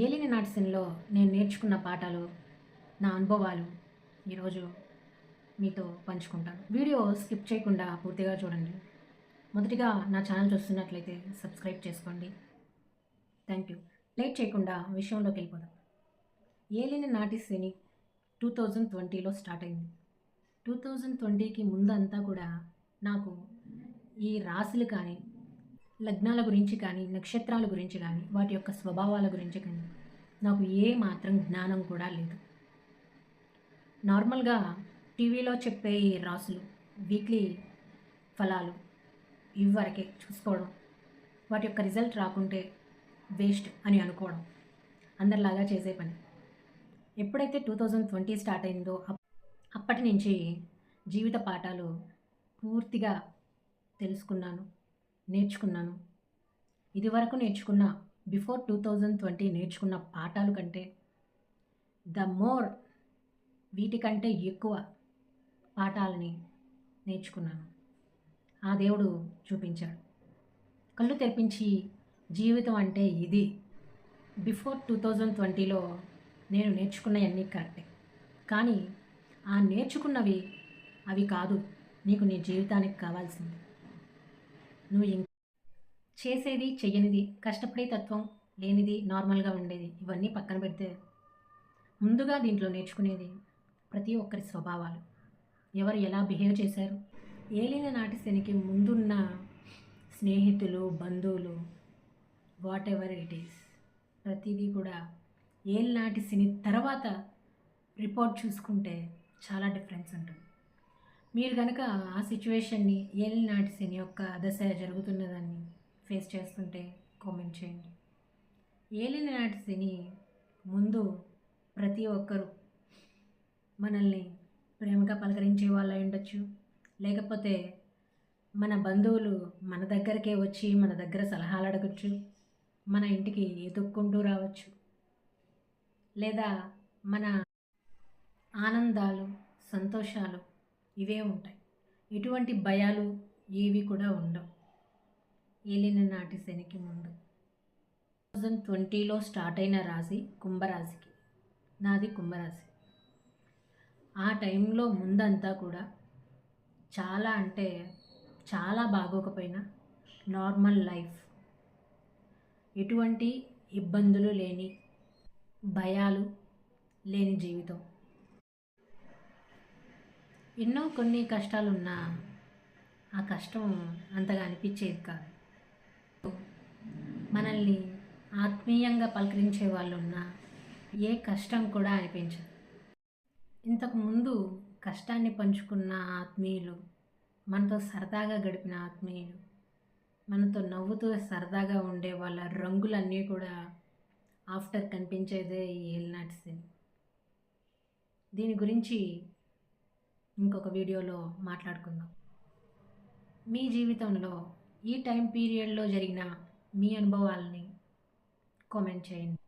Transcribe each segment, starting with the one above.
ఏలిని నాటిసన్లో నేను నేర్చుకున్న పాఠాలు నా అనుభవాలు ఈరోజు మీతో పంచుకుంటాను. వీడియో స్కిప్ చేయకుండా పూర్తిగా చూడండి. మొదటిగా నా ఛానల్ చూస్తున్నట్లయితే సబ్స్క్రైబ్ చేసుకోండి. Thank you. లేట్ చేయకుండా విషయంలోకి వెళ్ళిపోదాం. ఏలిని నాటి శని టూ థౌజండ్ ట్వంటీలో స్టార్ట్ అయింది. టూ థౌజండ్ ట్వంటీకి ముందంతా కూడా నాకు ఈ రాశులు కానీ లగ్నాల గురించి కానీ నక్షత్రాల గురించి కానీ వాటి యొక్క స్వభావాల గురించి కానీ నాకు ఏ మాత్రం జ్ఞానం కూడా లేదు. నార్మల్గా టీవీలో చెప్పే ఈ రాసులు వీక్లీ ఫలాలు ఇవి వరకే చూసుకోవడం వాటి యొక్క రిజల్ట్ రాకుంటే వేస్ట్ అని అనుకోవడం అందరిలాగా చేసే పని. ఎప్పుడైతే టూ థౌజండ్ ట్వంటీ స్టార్ట్ అయిందో అప్పటి నుంచి జీవిత పాఠాలు పూర్తిగా తెలుసుకున్నాను. నేర్చుకున్నాను. ఇదివరకు నేర్చుకున్న బిఫోర్ టూ థౌజండ్ ట్వంటీ నేర్చుకున్న పాఠాలు కంటే ద మోర్ వీటికంటే ఎక్కువ పాఠాలని నేర్చుకున్నాను. ఆ దేవుడు చూపించాడు. కళ్ళు తెరిపించి జీవితం అంటే ఇది. బిఫోర్ టూ థౌజండ్ ట్వంటీలో నేను నేర్చుకున్నవన్నీ కరెక్టే. కానీ ఆ నేర్చుకున్నవి అవి కాదు నీకు నీ జీవితానికి కావాల్సింది. నువ్వు ఇం చేసేది చెయ్యనిది కష్టపడే తత్వం లేనిది నార్మల్గా ఉండేది. ఇవన్నీ పక్కన పెడితే ముందుగా దీంట్లో నేర్చుకునేది ప్రతి ఒక్కరి స్వభావాలు. ఎవరు ఎలా బిహేవ్ చేశారు? ఏలిన నాటి శనికి ముందున్న స్నేహితులు బంధువులు వాట్ ఎవర్ ఇట్ ఈస్ ప్రతిదీ కూడా ఏలినాటి శని తర్వాత రిపోర్ట్ చూసుకుంటే చాలా డిఫరెన్స్ ఉంటుంది. మీరు కనుక ఆ సిచ్యువేషన్ని ఏలినాటి సిని యొక్క దశ జరుగుతున్నదాన్ని ఫేస్ చేస్తుంటే కామెంట్ చేయండి. ఏలిన నాటి ముందు ప్రతి ఒక్కరూ మనల్ని ప్రేమగా పలకరించే వాళ్ళు ఉండొచ్చు. లేకపోతే మన బంధువులు మన దగ్గరకే వచ్చి మన దగ్గర సలహాలు అడగచ్చు. మన ఇంటికి ఎదుక్కుంటూ రావచ్చు. లేదా మన ఆనందాలు సంతోషాలు ఇవే ఉంటాయి. ఎటువంటి భయాలు ఏవి కూడా ఉండవు. ఏలిన నాటి శనికి ముందు. టూ థౌజండ్ ట్వంటీలో స్టార్ట్ అయిన రాశి కుంభరాశికి. నాది కుంభరాశి. ఆ టైంలో ముందంతా కూడా చాలా అంటే చాలా బాగోకపోయినా నార్మల్ లైఫ్. ఎటువంటి ఇబ్బందులు లేని భయాలు లేని జీవితం. ఎన్నో కొన్ని కష్టాలున్నా ఆ కష్టం అంతగా అనిపించేది కాదు. మనల్ని ఆత్మీయంగా పలకరించే వాళ్ళు ఉన్నా ఏ కష్టం కూడా అనిపించదు. ఇంతకుముందు కష్టాన్ని పంచుకున్న ఆత్మీయులు మనతో సరదాగా గడిపిన ఆత్మీయులు మనతో నవ్వుతూ సరదాగా ఉండే వాళ్ళ రంగులన్నీ కూడా ఆఫ్టర్ కనిపించేదే ఈ ఏలినాటి సిని దీని గురించి ఇంకొక వీడియోలో మాట్లాడుకుందాం. మీ జీవితంలో ఈ టైం పీరియడ్లో జరిగిన మీ అనుభవాలని కామెంట్ చేయండి.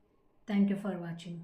Thank you for watching.